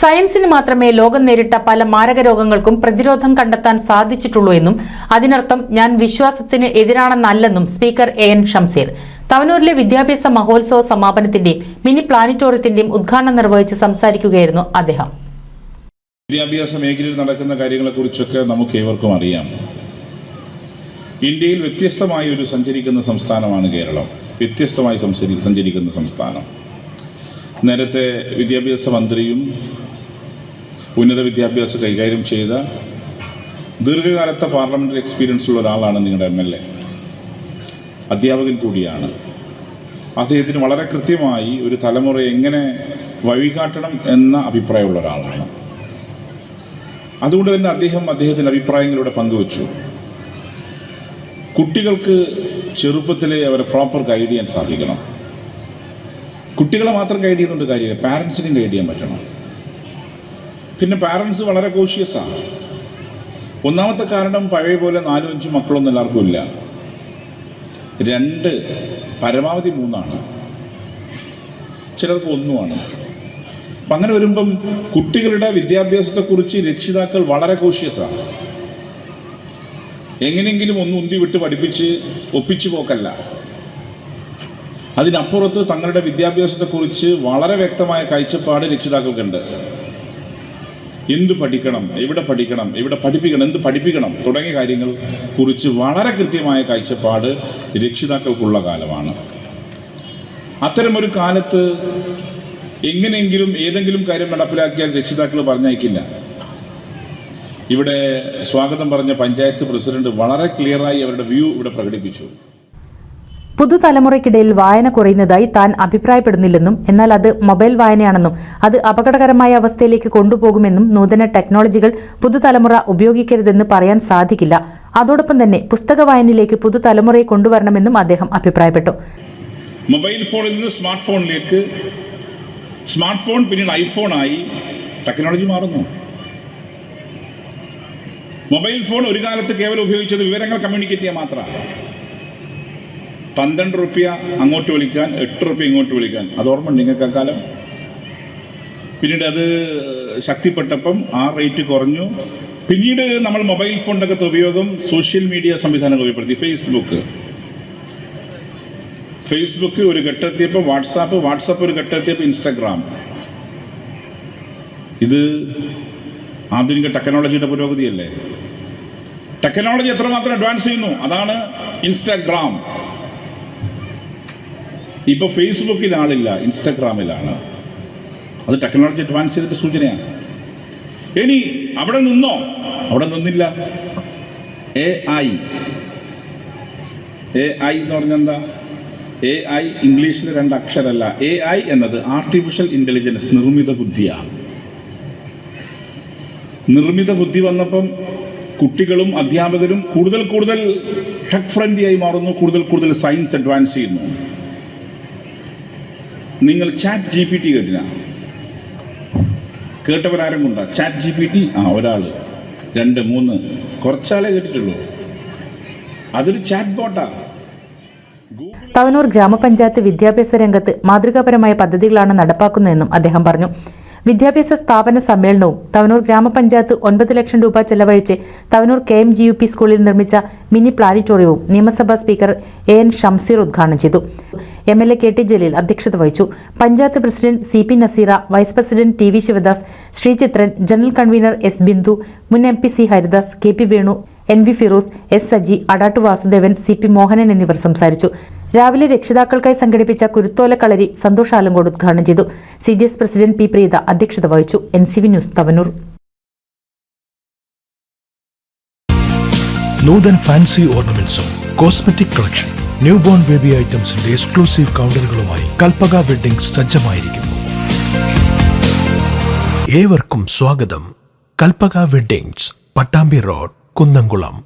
സയൻസിന് മാത്രമേ ലോകം നേരിട്ട പല മാരക രോഗങ്ങൾക്കും പ്രതിരോധം കണ്ടെത്താൻ സാധിച്ചിട്ടുള്ളൂ എന്നും അതിനർത്ഥം ഞാൻ വിശ്വാസത്തിന് എതിരാണെന്നല്ലെന്നും സ്പീക്കർ എ എൻ ഷംസീർ. തവനൂരിലെ വിദ്യാഭ്യാസ മഹോത്സവ സമാപനത്തിന്റെയും മിനി പ്ലാനറ്റോറിയത്തിന്റെയും ഉദ്ഘാടനം നിർവഹിച്ച് സംസാരിക്കുകയായിരുന്നു അദ്ദേഹം. വിദ്യാഭ്യാസ മേഖലയിൽ നടക്കുന്ന കാര്യങ്ങളെക്കുറിച്ചൊക്കെ നമുക്ക് ഏവർക്കും അറിയാം. ഇന്ത്യയിൽ വ്യത്യസ്തമായ ഒരു സഞ്ചരിക്കുന്ന സംസ്ഥാനമാണ് കേരളം. വ്യത്യസ്തമായി സഞ്ചരിക്കുന്ന സംസ്ഥാനം. നേരത്തെ വിദ്യാഭ്യാസ മന്ത്രിയും ഉന്നത വിദ്യാഭ്യാസം കൈകാര്യം ചെയ്ത ദീർഘകാലത്തെ പാർലമെന്ററി എക്സ്പീരിയൻസ് ഉള്ള ഒരാളാണ് നിങ്ങളുടെ എം എൽ എ. അധ്യാപകൻ കൂടിയാണ്. അദ്ദേഹത്തിന് വളരെ കൃത്യമായി ഒരു തലമുറ എങ്ങനെ വഴികാട്ടണം എന്ന അഭിപ്രായമുള്ള ഒരാളാണ്. അതുകൊണ്ട് തന്നെ അദ്ദേഹം അദ്ദേഹത്തിന്റെ അഭിപ്രായങ്ങളിലൂടെ പങ്കുവച്ചു. കുട്ടികൾക്ക് ചെറുപ്പത്തിലെ അവരെ പ്രോപ്പർ ഗൈഡ് ചെയ്യാൻ സാധിക്കണം. കുട്ടികളെ മാത്രം ഗൈഡ് ചെയ്യുന്നുണ്ട് കാര്യമില്ല. പാരൻസിനും ഗൈഡ് ചെയ്യാൻ പറ്റണം. പിന്നെ പാരൻസ് വളരെ കോഷ്യസാണ് ഒന്നാമത്തെ കാരണം പഴയ പോലെ നാലും അഞ്ചും മക്കളൊന്നും എല്ലാവർക്കും ഇല്ല. രണ്ട് പരമാവധി മൂന്നാണ്. ചിലർക്ക് ഒന്നുമാണ്. അപ്പം അങ്ങനെ വരുമ്പം കുട്ടികളുടെ വിദ്യാഭ്യാസത്തെക്കുറിച്ച് രക്ഷിതാക്കൾ വളരെ കോഷ്യസാണ് എങ്ങനെയെങ്കിലും ഒന്ന് ഉന്തി വിട്ട് പഠിപ്പിച്ച് ഒപ്പിച്ചു പോക്കല്ല. അതിനപ്പുറത്ത് തങ്ങളുടെ വിദ്യാഭ്യാസത്തെക്കുറിച്ച് വളരെ വ്യക്തമായ കാഴ്ചപ്പാട് രക്ഷിതാക്കൾക്കുണ്ട്. എന്ത് പഠിക്കണം? എവിടെ പഠിക്കണം? എവിടെ പഠിപ്പിക്കണം? എന്ത് പഠിപ്പിക്കണം? തുടങ്ങിയ കാര്യങ്ങൾ കുറിച്ച് വളരെ കൃത്യമായ കാഴ്ചപ്പാട് രക്ഷിതാക്കൾക്കുള്ള കാലമാണ്. അത്തരമൊരു കാലത്ത് എങ്ങനെയെങ്കിലും ഏതെങ്കിലും കാര്യം നടപ്പിലാക്കിയാൽ രക്ഷിതാക്കൾ പറഞ്ഞയക്കില്ല. ഇവിടെ സ്വാഗതം പറഞ്ഞ പഞ്ചായത്ത് പ്രസിഡന്റ് വളരെ ക്ലിയറായി അവരുടെ വ്യൂ ഇവിടെ പ്രകടിപ്പിച്ചു. പുതുതലമുറയ്ക്കിടയിൽ വായന കുറയുന്നതായി താൻ അഭിപ്രായപ്പെടുന്നില്ലെന്നും എന്നാൽ അത് മൊബൈൽ വായനയാണെന്നും അത് അപകടകരമായ അവസ്ഥയിലേക്ക് കൊണ്ടുപോകുമെന്നും നൂതന ടെക്നോളജികൾ പുതുതലമുറ ഉപയോഗിക്കരുതെന്ന് പറയാൻ സാധിക്കില്ല. അതോടൊപ്പം തന്നെ പുസ്തക വായനയിലേക്ക് പുതുതലമുറയെ കൊണ്ടുവരണമെന്നും അദ്ദേഹം അഭിപ്രായപ്പെട്ടു. മൊബൈൽ ഫോണിൽ നിന്ന് സ്മാർട്ട് ഫോണിലേക്ക് സ്മാർട്ട് ഫോൺ പിന്നീട് ഐഫോണായി ടെക്നോളജി മാറുന്നു. മൊബൈൽ ഫോൺ ഒരു കാലത്ത് കേവലം ഉപയോഗിച്ചത് വിവരങ്ങൾ കമ്മ്യൂണിക്കേറ്റ് ചെയ്യാൻ മാത്രമാണ്. പന്ത്രണ്ട് റുപ്യ അങ്ങോട്ട് വിളിക്കാൻ എട്ട് റുപ്യ ഇങ്ങോട്ട് വിളിക്കാൻ. അത് ഓർമ്മ നിങ്ങൾക്ക് അക്കാലം പിന്നീട് അത് ശക്തിപ്പെട്ടപ്പം ആ റേറ്റ് കുറഞ്ഞു. പിന്നീട് നമ്മൾ മൊബൈൽ ഫോണിന്റെ ഉപയോഗം സോഷ്യൽ മീഡിയ സംവിധാനങ്ങൾ ഉപയോഗപ്പെടുത്തി. ഫേസ്ബുക്ക് ഫേസ്ബുക്ക് ഒരു ഘട്ടത്തിയപ്പോൾ വാട്സാപ്പ് വാട്സാപ്പ് ഒരു ഘട്ടത്തിയപ്പോൾ ഇൻസ്റ്റാഗ്രാം ഇത് ആധുനിക ടെക്നോളജിയുടെ പുരോഗതിയല്ലേ? ടെക്നോളജി എത്രമാത്രം അഡ്വാൻസ് ചെയ്യുന്നു? അതാണ് ഇൻസ്റ്റഗ്രാം ഇപ്പൊ ഫേസ്ബുക്കിൽ ആളില്ല ഇൻസ്റ്റഗ്രാമിലാണ്. അത് ടെക്നോളജി അഡ്വാൻസ് ചെയ്തിട്ട് സൂചനയാണ്. ഇനി അവിടെ നിന്നോ? അവിടെ നിന്നില്ല. എ ഐ എ ഐ എന്ന് പറഞ്ഞാൽ എന്താ? എ ഐ ഇംഗ്ലീഷിൽ രണ്ട് അക്ഷരല്ല എ ഐ എന്നത് ആർട്ടിഫിഷ്യൽ ഇന്റലിജൻസ് നിർമ്മിത ബുദ്ധിയാണ്. നിർമ്മിത ബുദ്ധി വന്നപ്പം കുട്ടികളും അധ്യാപകരും കൂടുതൽ കൂടുതൽ ടെക് ഫ്രണ്ട്ലി ആയി മാറുന്നു കൂടുതൽ കൂടുതൽ സയൻസ് അഡ്വാൻസ് ചെയ്യുന്നു. നിങ്ങൾ ചാറ്റ് ജി പി ടി കേട്ടിന? കേട്ടവരാരും കൊണ്ടാ ചാറ്റ് ജി പി ടി ആ ഒരാൾ രണ്ട് മൂന്ന്. കുറച്ചാളെ കേട്ടിട്ടുള്ളൂ. അതൊരു ചാറ്റ് ബോട്ടാ തവനൂർ ഗ്രാമപഞ്ചായത്ത് വിദ്യാഭ്യാസ രംഗത്ത് മാതൃകാപരമായ പദ്ധതികളാണ് നടപ്പാക്കുന്നതെന്നും അദ്ദേഹം പറഞ്ഞു. വിദ്യാഭ്യാസ സ്ഥാപന സമ്മേളനവും തവനൂർ ഗ്രാമപഞ്ചായത്ത് ഒൻപത് ലക്ഷം രൂപ ചെലവഴിച്ച് Thavanur K M G U P സ്കൂളിൽ നിർമ്മിച്ച മിനി പ്ലാനറ്റോറിയവും നിയമസഭാ സ്പീക്കർ എ എൻ ഷംസീർ ഉദ്ഘാടനം ചെയ്തു. M L A K T Jaleel അധ്യക്ഷത വഹിച്ചു. Panchayat president C P Naseera vice president T V Sivadas Sreechithran general convener S Bindu മുൻ M P C Haridas K P Venu N V Firoz S Saji Adattu Vasudevan C P Mohanan എന്നിവർ സംസാരിച്ചു. രാവിലെ രക്ഷിതാക്കൾക്കായി സംഘടിപ്പിച്ച കുരുത്തോല കളരി സന്തോഷ് ആലങ്കോട് ഉദ്ഘാടനം ചെയ്തു. C D S president P Preetha അധ്യക്ഷത വഹിച്ചു. N C V news Thavanur. Noothan fancy ഓർണമെന്റ്സും cosmetic collection new born baby ഐറ്റംസിന്റെ exclusive കൗണ്ടറുകളുമായി കൽപ്പക വെഡിംഗ് സജ്ജമായിരിക്കുന്നു. ഏവർക്കും സ്വാഗതം. Kalpaka weddings Pattambi road. Kunnamkulam